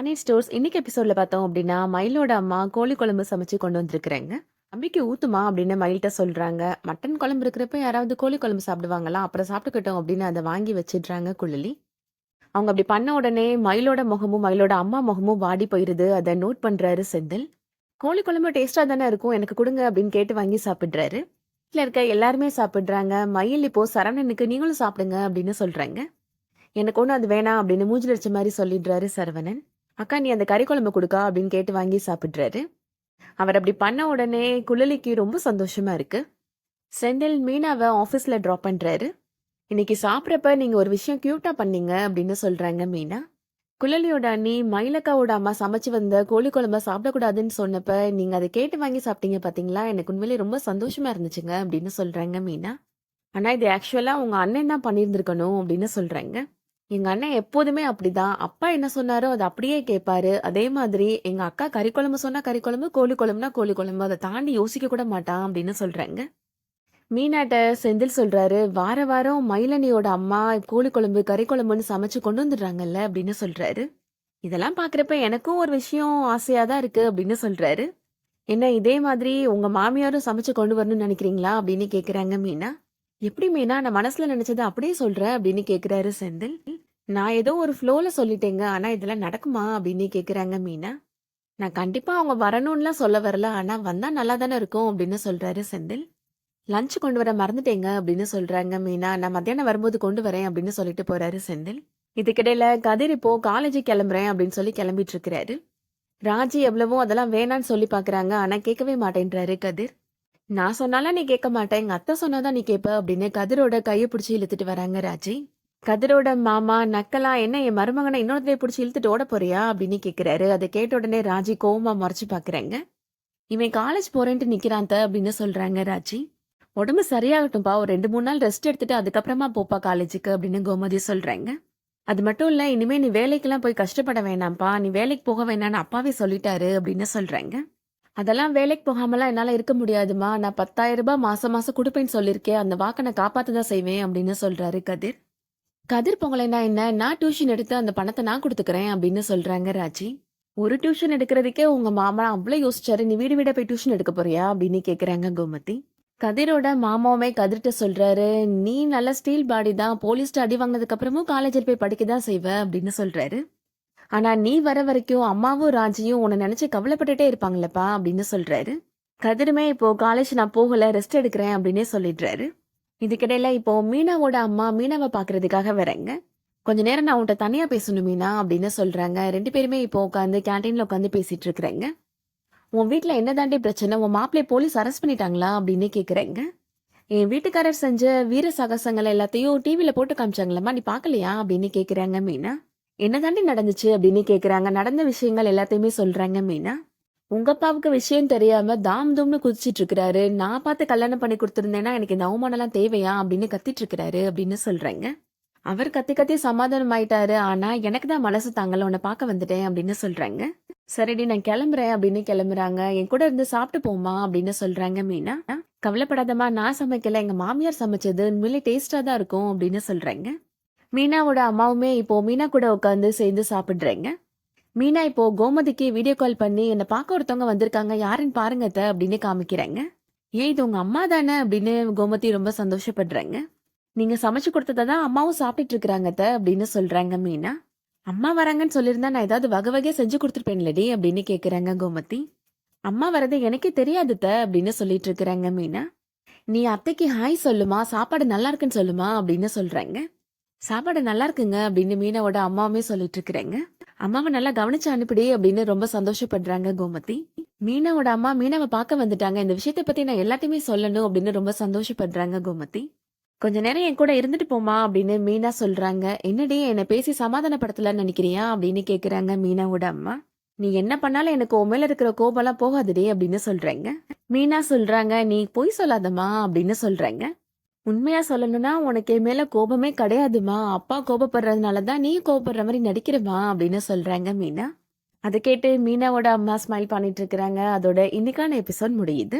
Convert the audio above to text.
அனி ஸ்டோர்ஸ் இன்னைக்கு எபிசோட்ல பார்த்தோம் அப்படின்னா மயிலோட அம்மா கோழி குழம்பு சமைச்சு கொண்டு வந்திருக்கிறேங்க. அம்பிக்கு ஊத்துமா அப்படின்னு மயில்கிட்ட சொல்றாங்க. மட்டன் குழம்பு இருக்கிறப்ப யாராவது கோழி குழம்பு சாப்பிடுவாங்களா? அப்புறம் சாப்பிட்டுக்கிட்டோம் அப்படின்னு அதை வாங்கி வச்சிடுறாங்க குழலி. அவங்க அப்படி பண்ண உடனே மயிலோட முகமும் மயிலோட அம்மா முகமும் வாடி போயிருது. அதை நோட் பண்றாரு செந்தில். கோழி குழம்பு டேஸ்டா தானே இருக்கும். எனக்கு கொடுங்க அப்படின்னு கேட்டு வாங்கி சாப்பிடுறாரு. வீட்டில் இருக்க எல்லாருமே சாப்பிடுறாங்க. மயில் இப்போ சரவணனுக்கு நீங்களும் சாப்பிடுங்க அப்படின்னு சொல்றாங்க. எனக்கு ஒன்றும் அது வேணாம் அப்படின்னு மூஞ்சில் அடிச்ச மாதிரி சொல்லிடுறாரு சரவணன். அக்கா நீ அந்த கறி குழம்பு கொடுக்கா அப்படின்னு கேட்டு வாங்கி சாப்பிட்றாரு. அவர் அப்படி பண்ண உடனே குழலிக்கு ரொம்ப சந்தோஷமா இருக்கு. செந்தில் மீனாவை ஆஃபீஸில் ட்ராப் பண்ணுறாரு இன்னைக்கு சாப்பிட்றப்ப நீங்கள் ஒரு விஷயம் க்யூட்டாக பண்ணீங்க அப்படின்னு சொல்கிறாங்க மீனா. குழலியோட அண்ணி மயிலக்காவோட அம்மா சமைச்சு வந்த கோழி குழம்ப சாப்பிடக்கூடாதுன்னு சொன்னப்ப நீங்கள் அதை கேட்டு வாங்கி சாப்பிட்டீங்க பார்த்தீங்களா எனக்கு உண்மையிலே ரொம்ப சந்தோஷமா இருந்துச்சுங்க அப்படின்னு சொல்கிறாங்க மீனா. ஆனால் இது ஆக்சுவலாக உங்கள் அண்ணன் தான் பண்ணியிருந்திருக்கணும் அப்படின்னு சொல்கிறாங்க எங்க அண்ணன் எப்போதுமே அப்படிதான். அப்பா என்ன சொன்னாரோ அதை அப்படியே கேட்பாரு. அதே மாதிரி எங்க அக்கா கறி குழம்பு சொன்னா கறி குழம்பு கோழி குழம்புனா கோழி குழம்பு. அதை தாண்டி யோசிக்க கூட மாட்டான் அப்படின்னு சொல்றாங்க. மீனாட்ட செந்தில் சொல்றாரு வார வாரம் மயிலனியோட அம்மா கோழி குழம்பு கறி குழம்புன்னு சமைச்சு கொண்டு வந்துடுறாங்கல்ல அப்படின்னு சொல்றாரு. இதெல்லாம் பாக்குறப்ப எனக்கும் ஒரு விஷயம் ஆசையா தான் இருக்கு அப்படின்னு சொல்றாரு. என்ன இதே மாதிரி உங்க மாமியாரும் சமைச்சு கொண்டு வரணும்னு நினைக்கிறீங்களா? அப்படின்னு கேக்குறாங்க மீனா. எப்படி மீனா? நான் மனசுல நினைச்சதை அப்படியே சொல்றேன் அப்படின்னு கேக்குறாரு செந்தில். நான் ஏதோ ஒரு ஃப்ளோவில் சொல்லிட்டேங்க. ஆனால் இதெல்லாம் நடக்குமா அப்படின்னு கேட்குறாங்க மீனா. நான் கண்டிப்பாக அவங்க வரணும்லாம் சொல்ல வரல. ஆனால் வந்தால் நல்லா தானே இருக்கும் அப்படின்னு சொல்கிறாரு செந்தில். லஞ்ச் கொண்டு வர மறந்துட்டேங்க அப்படின்னு சொல்கிறாங்க மீனா. நான் மத்தியானம் வரும்போது கொண்டு வரேன் அப்படின்னு சொல்லிட்டு போகிறாரு செந்தில். இதுக்கிடையில கதிர் இப்போ காலேஜ் கிளம்புறேன் அப்படின்னு சொல்லி கிளம்பிட்டு இருக்கிறாரு ராஜி எவ்வளவோ அதெல்லாம் வேணான்னு சொல்லி பார்க்குறாங்க ஆனால் கேட்கவே மாட்டேன்றாரு கதிர். நான் சொன்னாலும் நீ கேட்க மாட்டேன். எங்கள் அத்தை சொன்னாதான் நீ கேட்ப அப்படின்னு கதிரோட கையை பிடிச்சி இழுத்துட்டு வராங்க ராஜி. கதிரோட மாமா நக்கலா என்ன என் மருமகனை இன்னொருத்தைய பிடிச்சி இழுத்துட்டு ஓட போறியா அப்படின்னு கேட்குறாரு அதை கேட்ட உடனே ராஜி கோவமா மறைச்சு பாக்குறாங்க. இவன் காலேஜ் போறேன்ட்டு நிக்கிறான் த அப்படின்னு சொல்றாங்க ராஜி. உடம்பு சரியாகட்டும்பா ஒரு ரெண்டு மூணு நாள் ரெஸ்ட் எடுத்துட்டு அதுக்கப்புறமா போப்பா காலேஜுக்கு அப்படின்னு கோமதி சொல்றாங்க. அது மட்டும் இல்ல இனிமே நீ வேலைக்கெல்லாம் போய் கஷ்டப்பட வேணாம்ப்பா நீ வேலைக்கு போக வேணாம்னு அப்பாவே சொல்லிட்டாரு அப்படின்னு சொல்றாங்க. அதெல்லாம் வேலைக்கு போகாமலாம் என்னால இருக்க முடியாதுமா நான் பத்தாயிரம் ரூபாய் மாசம் மாசம் கொடுப்பேன்னு சொல்லியிருக்கேன் அந்த வாக்கை நான் காப்பாத்த தான் செய்வேன் அப்படின்னு சொல்றாரு கதிர். கதிர் பொங்கலைனா என்ன? நான் டியூஷன் எடுத்து அந்த பணத்தை நான் கொடுத்துக்கிறேன் அப்படின்னு சொல்றாங்க ராஜி. ஒரு டியூஷன் எடுக்கிறதுக்கே உங்க மாமா அவ்வளவு யோசிச்சாரு. நீ வீடு வீட போய் டியூஷன் எடுக்க போறியா? அப்படின்னு கேக்குறாங்க கோமதி. கதிரோட மாமாவுமே கதிர்கிட்ட சொல்றாரு நீ நல்ல ஸ்டீல் பாடி தான். போலீஸ்ட்டு அடி வாங்கினதுக்கு அப்புறமும் காலேஜில் போய் படிக்க தான் செய்வ அப்படின்னு சொல்றாரு. ஆனா நீ வர வரைக்கும் அம்மாவும் ராஜியும் உன்னை நினைச்சு கவலைப்பட்டுட்டே இருப்பாங்களப்பா அப்படின்னு சொல்றாரு. கதிருமே இப்போ காலேஜ் நான் போகல ரெஸ்ட் எடுக்கிறேன் அப்படின்னே சொல்லிடுறாரு. இதுக்கிடையில இப்போ மீனாவோட அம்மா மீனாவை பாக்குறதுக்காக வரேங்க. கொஞ்ச நேரம் நான் உன்ட்ட தனியா பேசணும் மீனா அப்படின்னு சொல்றாங்க. ரெண்டு பேருமே இப்போ உட்காந்து கேன்டீன்ல உட்காந்து பேசிட்டு இருக்கிறேங்க. உன் வீட்டில் என்ன தாண்டி பிரச்சனை? உன் மாப்பிள்ளை போலீஸ் அரெஸ்ட் பண்ணிட்டாங்களா அப்படின்னு கேக்குறேங்க. என் வீட்டுக்காரர் செஞ்ச வீர சாகசங்கள் எல்லாத்தையும் டிவியில் போட்டு காமிச்சாங்களம்மா. நீ பாக்கலையா அப்படின்னு கேக்குறாங்க மீனா. என்ன தாண்டி நடந்துச்சு அப்படின்னு கேக்குறாங்க. நடந்த விஷயங்கள் எல்லாத்தையுமே சொல்றாங்க மீனா. உங்க அப்பாவுக்கு விஷயம் தெரியாம தாம் தூம்னு குதிச்சிட்டு இருக்கிறாரு நான் பார்த்து கல்யாணம் பண்ணி கொடுத்துருந்தேன்னா எனக்கு இந்த அவமானம் தேவையா அப்படின்னு கத்திட்டு இருக்கிறாரு அப்படின்னு சொல்றாங்க. அவர் கத்தி கத்தி சமாதானம் ஆயிட்டாரு ஆனா எனக்கு தான் மனசு தாங்கல. உன்னை பார்க்க வந்துட்டேன் அப்படின்னு சொல்றாங்க. சரிடி நான் கிளம்புறேன் அப்படின்னு கிளம்புறாங்க. என் கூட இருந்து சாப்பிட்டு போமா அப்படின்னு சொல்றாங்க மீனா. கவலைப்படாதமா நான் சமைக்கல. எங்க மாமியார் சமைச்சது உண்மையிலே டேஸ்டா தான் இருக்கும் அப்படின்னு சொல்றாங்க. மீனாவோட அம்மாவுமே இப்போ மீனா கூட உட்காந்து சேர்ந்து சாப்பிடுறேங்க. மீனா இப்போ கோமதிக்கு வீடியோ கால் பண்ணி என்னை பார்க்க ஒருத்தவங்க வந்திருக்காங்க. யாருன்னு பாருங்க த அப்படின்னு காமிக்கிறாங்க. ஏன் இது உங்க அம்மா தானே? அப்படின்னு கோமதி ரொம்ப சந்தோஷப்படுறாங்க. நீங்க சமைச்சு கொடுத்ததை தான் அம்மாவும் சாப்பிட்டுட்டு இருக்கிறாங்க த அப்படின்னு சொல்றாங்க மீனா. அம்மா வராங்கன்னு சொல்லியிருந்தா நான் ஏதாவது வகை வகையாக செஞ்சு கொடுத்துருப்பேன்லடி அப்படின்னு கேக்குறாங்க கோமதி. அம்மா வரது எனக்கே தெரியாது த அப்படின்னு சொல்லிட்டு இருக்கிறாங்க மீனா. நீ அத்தைக்கு ஹாய் சொல்லுமா சாப்பாடு நல்லா இருக்குன்னு சொல்லுமா அப்படின்னு சொல்றாங்க. சாப்பாடு நல்லா இருக்குங்க அப்படின்னு மீனாவோட அம்மாவுமே சொல்லிட்டு இருக்கிறாங்க. அம்மாவை நல்லா கவனிச்சு அனுப்பிடி அப்படின்னு ரொம்ப சந்தோஷப்படுறாங்க கோமதி. மீனாவோட அம்மா மீனாவை பார்க்க வந்துட்டாங்க. இந்த விஷயத்தை பத்தி நான் எல்லாத்தையுமே சொல்லணும் அப்படின்னு ரொம்ப சந்தோஷப்படுறாங்க கோமதி. கொஞ்ச நேரம் என் கூட இருந்துட்டு போமா அப்படின்னு மீனா சொல்றாங்க. என்னடி என்னை பேசி சமாதானப்படுத்தலன்னு நினைக்கிறியா அப்படின்னு கேக்குறாங்க மீனாவோட அம்மா. நீ என்ன பண்ணாலும் எனக்கு உன் மேல இருக்கிற கோபம்லாம் போகாதுடி அப்படின்னு சொல்றாங்க. மீனா சொல்றாங்க நீ பொய் சொல்லாதம்மா அப்படின்னு சொல்றாங்க. உண்மையா சொல்லணும்னா உனக்கு என் மேல கோபமே கிடையாதுமா. அப்பா கோபப்படுறதுனால தான் நீ கோபப்படுற மாதிரி நடிக்கிறமா அப்படின்னு சொல்றாங்க மீனா. அதை கேட்டு மீனாவோட அம்மா ஸ்மைல் பண்ணிட்டு இருக்கிறாங்க. அதோட இன்னைக்கான எபிசோட் முடியுது.